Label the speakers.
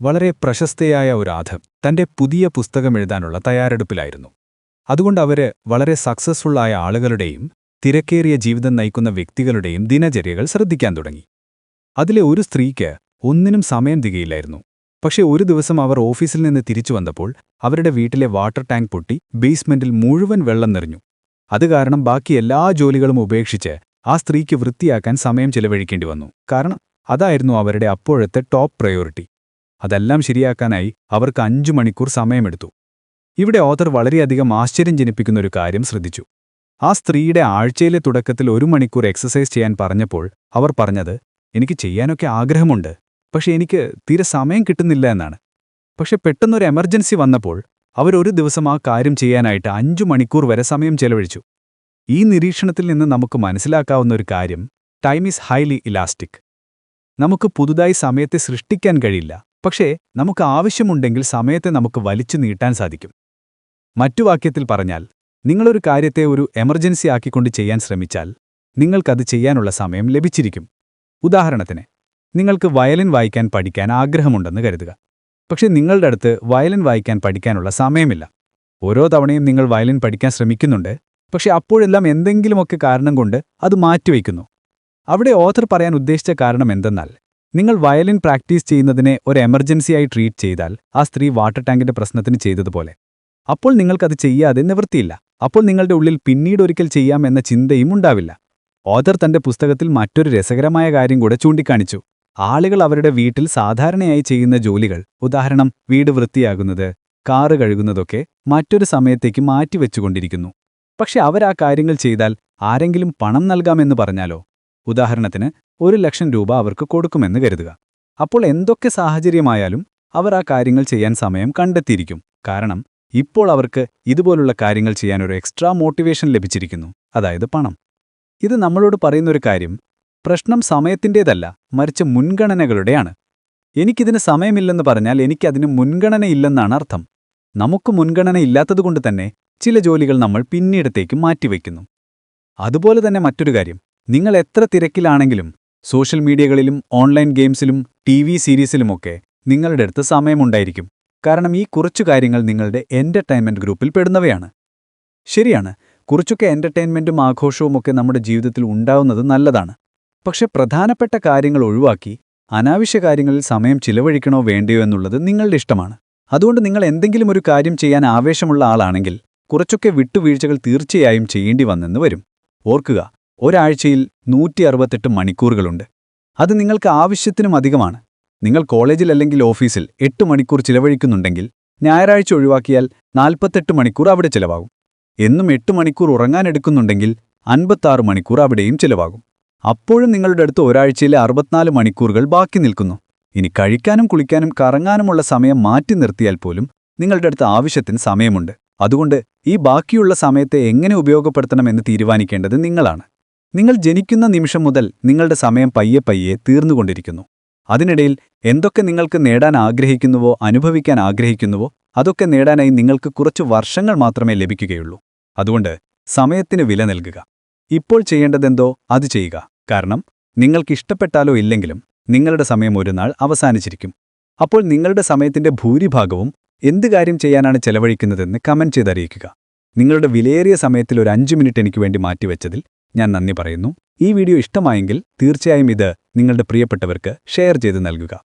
Speaker 1: വളരെ പ്രശസ്തയായ ഒരു ആധം തന്റെ പുതിയ പുസ്തകം എഴുതാനുള്ള തയ്യാറെടുപ്പിലായിരുന്നു. അതുകൊണ്ട് അവർ വളരെ സക്സസ്ഫുള്ളായ ആളുകളുടെയും തിരക്കേറിയ ജീവിതം നയിക്കുന്ന വ്യക്തികളുടെയും ദിനചര്യകൾ ശ്രദ്ധിക്കാൻ തുടങ്ങി. അതിലെ ഒരു സ്ത്രീക്ക് ഒന്നിനും സമയം തികയില്ലായിരുന്നു. പക്ഷേ ഒരു ദിവസം അവർ ഓഫീസിൽ നിന്ന് തിരിച്ചു വന്നപ്പോൾ അവരുടെ വീട്ടിലെ വാട്ടർ ടാങ്ക് പൊട്ടി ബേസ്മെന്റിൽ മുഴുവൻ വെള്ളം നിറഞ്ഞു. അത് കാരണം ബാക്കി എല്ലാ ജോലികളും ഉപേക്ഷിച്ച് ആ സ്ത്രീക്ക് വൃത്തിയാക്കാൻ സമയം ചെലവഴിക്കേണ്ടി വന്നു. കാരണം അതായിരുന്നു അവരുടെ അപ്പോഴത്തെ ടോപ്പ് പ്രയോറിറ്റി അതെല്ലാം ശരിയാക്കാനായി അവർക്ക് അഞ്ചു മണിക്കൂർ സമയമെടുത്തു. ഇവിടെ ഓഥർ വളരെയധികം ആശ്ചര്യം ജനിപ്പിക്കുന്ന ഒരു കാര്യം ശ്രദ്ധിച്ചു. ആ സ്ത്രീയുടെ ആഴ്ചയിലെ തുടക്കത്തിൽ ഒരു മണിക്കൂർ എക്സസൈസ് ചെയ്യാൻ പറഞ്ഞപ്പോൾ അവർ പറഞ്ഞത് എനിക്ക് ചെയ്യാനൊക്കെ ആഗ്രഹമുണ്ട് പക്ഷെ എനിക്ക് തീരെ സമയം കിട്ടുന്നില്ല എന്നാണ്. പക്ഷെ പെട്ടെന്നൊരു എമർജൻസി വന്നപ്പോൾ അവരൊരു ദിവസം ആ കാര്യം ചെയ്യാനായിട്ട് അഞ്ചു മണിക്കൂർ വരെ സമയം ചെലവഴിച്ചു. ഈ നിരീക്ഷണത്തിൽ നിന്ന് നമുക്ക് മനസ്സിലാക്കാവുന്ന ഒരു കാര്യം ടൈം ഈസ് ഹൈലി ഇലാസ്റ്റിക്. നമുക്ക് പുതുതായി സമയത്തെ സൃഷ്ടിക്കാൻ കഴിയില്ല. പക്ഷേ നമുക്ക് ആവശ്യമുണ്ടെങ്കിൽ സമയത്തെ നമുക്ക് വലിച്ചു നീട്ടാൻ സാധിക്കും. മറ്റു വാക്യത്തിൽ പറഞ്ഞാൽ നിങ്ങളൊരു കാര്യത്തെ ഒരു എമർജൻസി ആക്കിക്കൊണ്ട് ചെയ്യാൻ ശ്രമിച്ചാൽ നിങ്ങൾക്കത് ചെയ്യാനുള്ള സമയം ലഭിച്ചിരിക്കും. ഉദാഹരണത്തിന് നിങ്ങൾക്ക് വയലിൻ വായിക്കാൻ പഠിക്കാൻ ആഗ്രഹമുണ്ടെന്ന് കരുതുക. പക്ഷേ നിങ്ങളുടെ അടുത്ത് വയലിൻ വായിക്കാൻ പഠിക്കാനുള്ള സമയമില്ല. ഓരോ തവണയും നിങ്ങൾ വയലിൻ പഠിക്കാൻ ശ്രമിക്കുന്നുണ്ട്. പക്ഷെ അപ്പോഴെല്ലാം എന്തെങ്കിലുമൊക്കെ കാരണം കൊണ്ട് അത് മാറ്റിവെക്കുന്നു അവിടെ ഓഥർ പറയാൻ ഉദ്ദേശിച്ച കാരണം എന്തെന്നാൽ നിങ്ങൾ വയലിൻ പ്രാക്ടീസ് ചെയ്യുന്നതിനെ ഒരു എമർജൻസിയായി ട്രീറ്റ് ചെയ്താൽ ആ സ്ത്രീ വാട്ടർ ടാങ്കിന്റെ പ്രശ്നത്തിന് ചെയ്തതുപോലെ. അപ്പോൾ നിങ്ങൾക്കത് ചെയ്യാതെ നിവൃത്തിയില്ല. അപ്പോൾ നിങ്ങളുടെ ഉള്ളിൽ പിന്നീട് ഒരിക്കൽ ചെയ്യാം എന്ന ചിന്തയും ഉണ്ടാവില്ല. ഓദർ തന്റെ പുസ്തകത്തിൽ മറ്റൊരു രസകരമായ കാര്യം കൂടെ ചൂണ്ടിക്കാണിച്ചു. ആളുകൾ അവരുടെ വീട്ടിൽ സാധാരണയായി ചെയ്യുന്ന ജോലികൾ ഉദാഹരണം വീട് വൃത്തിയാകുന്നത് കാറ് കഴുകുന്നതൊക്കെ മറ്റൊരു സമയത്തേക്ക് മാറ്റിവെച്ചുകൊണ്ടിരിക്കുന്നു പക്ഷെ അവരാ കാര്യങ്ങൾ ചെയ്താൽ ആരെങ്കിലും പണം നൽകാമെന്ന് പറഞ്ഞാലോ? ഉദാഹരണത്തിന് ഒരു ലക്ഷം രൂപ അവർക്ക് കൊടുക്കുമെന്ന് കരുതുക. അപ്പോൾ എന്തൊക്കെ സാഹചര്യമായാലും അവർ ആ കാര്യങ്ങൾ ചെയ്യാൻ സമയം കണ്ടെത്തിയിരിക്കും. കാരണം ഇപ്പോൾ അവർക്ക് ഇതുപോലുള്ള കാര്യങ്ങൾ ചെയ്യാൻ ഒരു എക്സ്ട്രാ മോട്ടിവേഷൻ ലഭിച്ചിരിക്കുന്നു. അതായത് പണം. ഇത് നമ്മളോട് പറയുന്നൊരു കാര്യം പ്രശ്നം സമയത്തിന്റേതല്ല മറിച്ച് മുൻഗണനകളുടെയാണ്. എനിക്കിതിന് സമയമില്ലെന്ന് പറഞ്ഞാൽ എനിക്കതിന് മുൻഗണനയില്ലെന്നാണ് അർത്ഥം. നമുക്ക് മുൻഗണന ഇല്ലാത്തതുകൊണ്ട് തന്നെ ചില ജോലികൾ നമ്മൾ പിന്നീടത്തേക്ക് മാറ്റിവെക്കുന്നു. അതുപോലെ തന്നെ മറ്റൊരു കാര്യം നിങ്ങൾ എത്ര തിരക്കിലാണെങ്കിലും സോഷ്യൽ മീഡിയകളിലും ഓൺലൈൻ ഗെയിംസിലും ടി വി സീരീസിലുമൊക്കെ നിങ്ങളുടെ അടുത്ത് സമയമുണ്ടായിരിക്കും. കാരണം ഈ കുറച്ചു കാര്യങ്ങൾ നിങ്ങളുടെ എന്റർടൈൻമെന്റ് ഗ്രൂപ്പിൽ പെടുന്നവയാണ്. ശരിയാണ് കുറച്ചൊക്കെ എന്റർടൈൻമെന്റും ആഘോഷവും ഒക്കെ നമ്മുടെ ജീവിതത്തിൽ ഉണ്ടാവുന്നത് നല്ലതാണ്. പക്ഷെ പ്രധാനപ്പെട്ട കാര്യങ്ങൾ ഒഴിവാക്കി അനാവശ്യ കാര്യങ്ങളിൽ സമയം ചിലവഴിക്കണോ വേണ്ടയോ എന്നുള്ളത് നിങ്ങളുടെ ഇഷ്ടമാണ്. അതുകൊണ്ട് നിങ്ങൾ എന്തെങ്കിലും ഒരു കാര്യം ചെയ്യാൻ ആവേശമുള്ള ആളാണെങ്കിൽ കുറച്ചൊക്കെ വിട്ടുവീഴ്ചകൾ തീർച്ചയായും ചെയ്യേണ്ടി വന്നെന്ന് വരും. ഓർക്കുക ഒരാഴ്ചയിൽ നൂറ്റി അറുപത്തെട്ട് മണിക്കൂറുകളുണ്ട്. അത് നിങ്ങൾക്ക് ആവശ്യത്തിനും അധികമാണ്. നിങ്ങൾ കോളേജിൽ അല്ലെങ്കിൽ ഓഫീസിൽ എട്ട് മണിക്കൂർ ചിലവഴിക്കുന്നുണ്ടെങ്കിൽ ഞായറാഴ്ച ഒഴിവാക്കിയാൽ നാൽപ്പത്തെട്ട് മണിക്കൂർ അവിടെ ചിലവാകും. എന്നും എട്ട് മണിക്കൂർ ഉറങ്ങാനെടുക്കുന്നുണ്ടെങ്കിൽ അൻപത്താറ് മണിക്കൂർ അവിടെയും ചിലവാകും. അപ്പോഴും നിങ്ങളുടെ അടുത്ത് ഒരാഴ്ചയിലെ അറുപത്തിനാല് മണിക്കൂറുകൾ ബാക്കി നിൽക്കുന്നു. ഇനി കഴിക്കാനും കുളിക്കാനും കറങ്ങാനുമുള്ള സമയം മാറ്റി നിർത്തിയാൽ പോലും നിങ്ങളുടെ അടുത്ത് ആവശ്യത്തിന് സമയമുണ്ട്. അതുകൊണ്ട് ഈ ബാക്കിയുള്ള സമയത്തെ എങ്ങനെ ഉപയോഗപ്പെടുത്തണമെന്ന് തീരുമാനിക്കേണ്ടത് നിങ്ങളാണ്. നിങ്ങൾ ജനിക്കുന്ന നിമിഷം മുതൽ നിങ്ങളുടെ സമയം പയ്യെ പയ്യെ തീർന്നുകൊണ്ടിരിക്കുന്നു. അതിനിടയിൽ എന്തൊക്കെ നിങ്ങൾക്ക് നേടാൻ ആഗ്രഹിക്കുന്നുവോ അനുഭവിക്കാൻ ആഗ്രഹിക്കുന്നുവോ അതൊക്കെ നേടാനായി നിങ്ങൾക്ക് കുറച്ച് വർഷങ്ങൾ മാത്രമേ ലഭിക്കുകയുള്ളൂ. അതുകൊണ്ട് സമയത്തിന് വില നൽകുക. ഇപ്പോൾ ചെയ്യേണ്ടതെന്തോ അത് ചെയ്യുക. കാരണം നിങ്ങൾക്കിഷ്ടപ്പെട്ടാലോ ഇല്ലെങ്കിലും നിങ്ങളുടെ സമയം ഒരു നാൾ അവസാനിച്ചിരിക്കും. അപ്പോൾ നിങ്ങളുടെ സമയത്തിന്റെ ഭൂരിഭാഗവും എന്ത് കാര്യം ചെയ്യാനാണ് ചെലവഴിക്കുന്നതെന്ന് കമന്റ് ചെയ്തറിയിക്കുക. നിങ്ങളുടെ വിലയേറിയ സമയത്തിൽ ഒരു അഞ്ച് മിനിറ്റ് എനിക്ക് വേണ്ടി മാറ്റിവെച്ചതിൽ ഞാൻ നന്ദി പറയുന്നു. ഈ വീഡിയോ ഇഷ്ടമായെങ്കിൽ തീർച്ചയായും ഇത് നിങ്ങളുടെ പ്രിയപ്പെട്ടവർക്ക് ഷെയർ ചെയ്ത് നൽകുക.